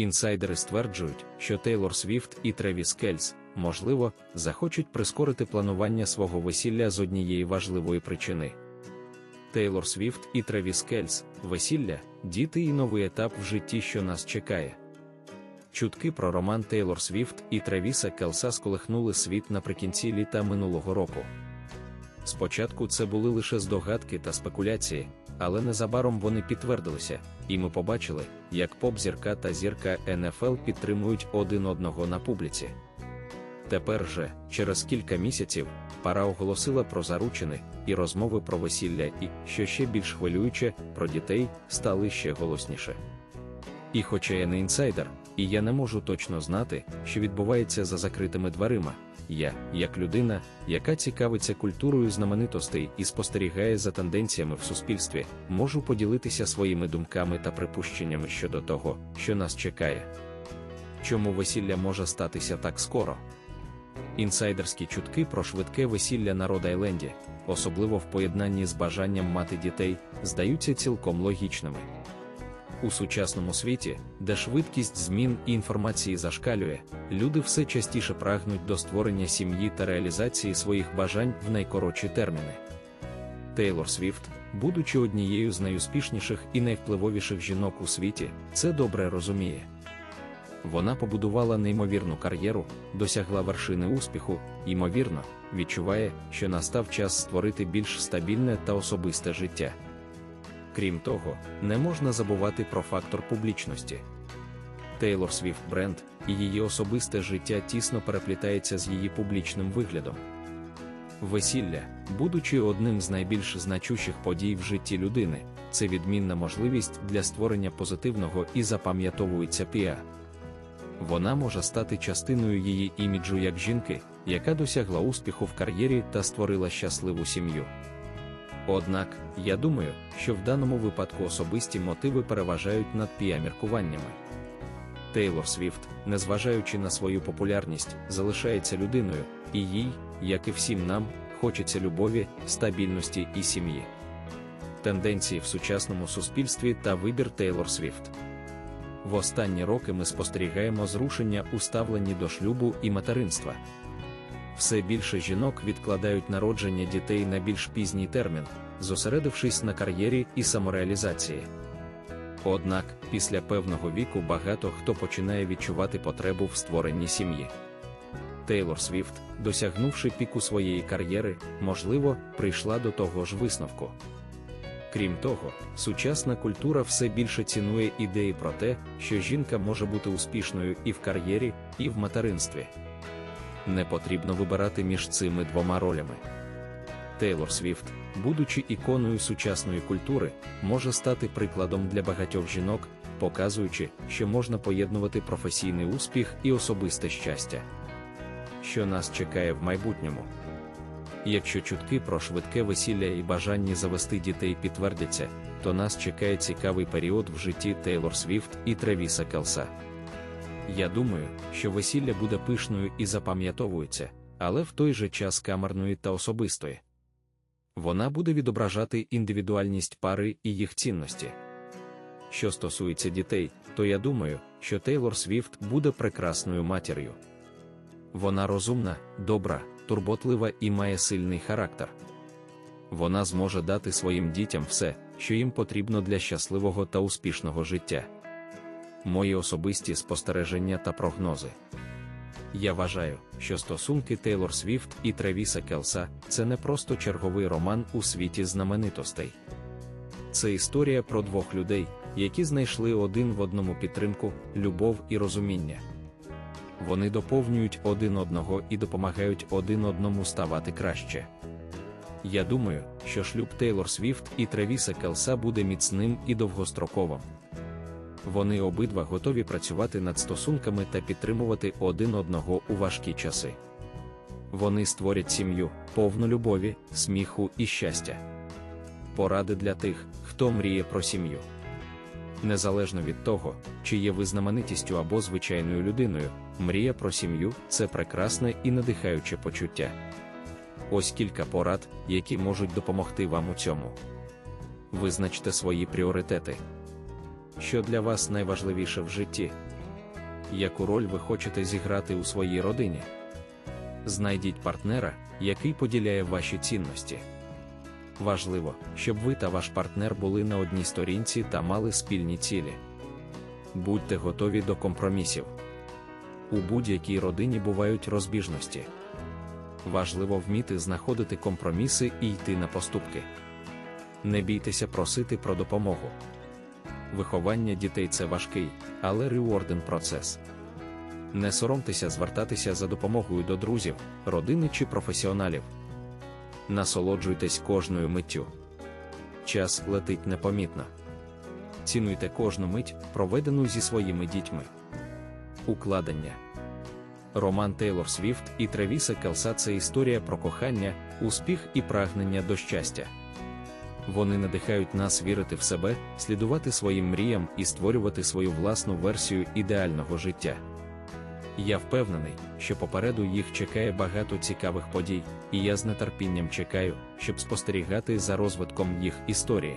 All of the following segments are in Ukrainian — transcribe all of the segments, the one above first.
Інсайдери стверджують, що Тейлор Свіфт і Тревіс Кельс, можливо, захочуть прискорити планування свого весілля з однієї важливої причини. Тейлор Свіфт і Тревіс Кельс, весілля, діти і новий етап в житті, що нас чекає. Чутки про роман Тейлор Свіфт і Тревіса Келса сколихнули світ наприкінці літа минулого року. Спочатку це були лише здогадки та спекуляції, але незабаром вони підтвердилися, і ми побачили, як поп-зірка та зірка НФЛ підтримують один одного на публіці. Тепер же, через кілька місяців, пара оголосила про заручини, і розмови про весілля, і, що ще більш хвилююче, про дітей стали ще голосніше. І хоча я не інсайдер, і я не можу точно знати, що відбувається за закритими дверима, я, як людина, яка цікавиться культурою знаменитостей і спостерігає за тенденціями в суспільстві, можу поділитися своїми думками та припущеннями щодо того, що нас чекає. Чому весілля може статися так скоро? Інсайдерські чутки про швидке весілля на Род-Айленді, особливо в поєднанні з бажанням мати дітей, здаються цілком логічними. У сучасному світі, де швидкість змін і інформації зашкалює, люди все частіше прагнуть до створення сім'ї та реалізації своїх бажань в найкоротші терміни. Тейлор Свіфт, будучи однією з найуспішніших і найвпливовіших жінок у світі, це добре розуміє. Вона побудувала неймовірну кар'єру, досягла вершини успіху, ймовірно, відчуває, що настав час створити більш стабільне та особисте життя. Крім того, не можна забувати про фактор публічності. Тейлор Свіфт бренд і її особисте життя тісно переплітається з її публічним виглядом. Весілля, будучи одним з найбільш значущих подій в житті людини, це відмінна можливість для створення позитивного і запам'ятовується піа. Вона може стати частиною її іміджу як жінки, яка досягла успіху в кар'єрі та створила щасливу сім'ю. Однак, я думаю, що в даному випадку особисті мотиви переважають над піаміркуваннями. Тейлор Свіфт, незважаючи на свою популярність, залишається людиною, і їй, як і всім нам, хочеться любові, стабільності і сім'ї. Тенденції в сучасному суспільстві та вибір Тейлор Свіфт. В останні роки ми спостерігаємо зрушення у ставленні до шлюбу і материнства. Все більше жінок відкладають народження дітей на більш пізній термін, зосередившись на кар'єрі і самореалізації. Однак, після певного віку багато хто починає відчувати потребу в створенні сім'ї. Тейлор Свіфт, досягнувши піку своєї кар'єри, можливо, прийшла до того ж висновку. Крім того, сучасна культура все більше цінує ідеї про те, що жінка може бути успішною і в кар'єрі, і в материнстві. Не потрібно вибирати між цими двома ролями. Тейлор Свіфт, будучи іконою сучасної культури, може стати прикладом для багатьох жінок, показуючи, що можна поєднувати професійний успіх і особисте щастя. Що нас чекає в майбутньому. Якщо чутки про швидке весілля і бажання завести дітей підтвердяться, то нас чекає цікавий період в житті Тейлор Свіфт і Тревіса Келса. Я думаю, що весілля буде пишною і запам'ятовується, але в той же час камерною та особистою. Вона буде відображати індивідуальність пари і їх цінності. Що стосується дітей, то я думаю, що Тейлор Свіфт буде прекрасною матір'ю. Вона розумна, добра, турботлива і має сильний характер. Вона зможе дати своїм дітям все, що їм потрібно для щасливого та успішного життя. Мої особисті спостереження та прогнози. Я вважаю, що стосунки Тейлор Свіфт і Тревіса Келса це не просто черговий роман у світі знаменитостей. Це історія про двох людей, які знайшли один в одному підтримку, любов і розуміння. Вони доповнюють один одного і допомагають один одному ставати краще. Я думаю, що шлюб Тейлор Свіфт і Тревіса Келса буде міцним і довгостроковим. Вони обидва готові працювати над стосунками та підтримувати один одного у важкі часи. Вони створять сім'ю, повну любові, сміху і щастя. Поради для тих, хто мріє про сім'ю. Незалежно від того, чи є ви знаменитістю або звичайною людиною, мрія про сім'ю це прекрасне і надихаюче почуття. Ось кілька порад, які можуть допомогти вам у цьому. Визначте свої пріоритети. Що для вас найважливіше в житті? яку роль ви хочете зіграти у своїй родині. Знайдіть партнера, який поділяє ваші цінності. Важливо, щоб ви та ваш партнер були на одній сторінці та мали спільні цілі. Будьте готові до компромісів. У будь-якій родині бувають розбіжності. Важливо вміти знаходити компроміси і йти на поступки. Не бійтеся просити про допомогу. Виховання дітей це важкий, але реуорден процес. Не соромтеся звертатися за допомогою до друзів, родини чи професіоналів. Насолоджуйтесь кожною миттю. Час летить непомітно. Цінуйте кожну мить, проведену зі своїми дітьми. Укладення Роман Тейлор Свіфт і Тревіса Келса це історія про кохання, успіх і прагнення до щастя. Вони надихають нас вірити в себе, слідувати своїм мріям і створювати свою власну версію ідеального життя. Я впевнений, що попереду їх чекає багато цікавих подій, і я з нетерпінням чекаю, щоб спостерігати за розвитком їх історії.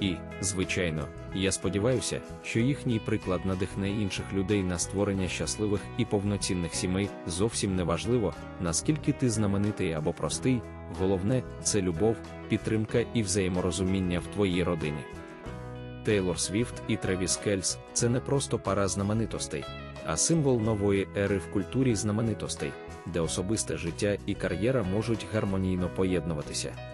І, звичайно, я сподіваюся, що їхній приклад надихне інших людей на створення щасливих і повноцінних сімей зовсім не важливо, наскільки ти знаменитий або простий, головне це любов, підтримка і взаєморозуміння в твоїй родині. Тейлор Свіфт і Тревіс Кельс це не просто пара знаменитостей, а символ нової ери в культурі знаменитостей, де особисте життя і кар'єра можуть гармонійно поєднуватися.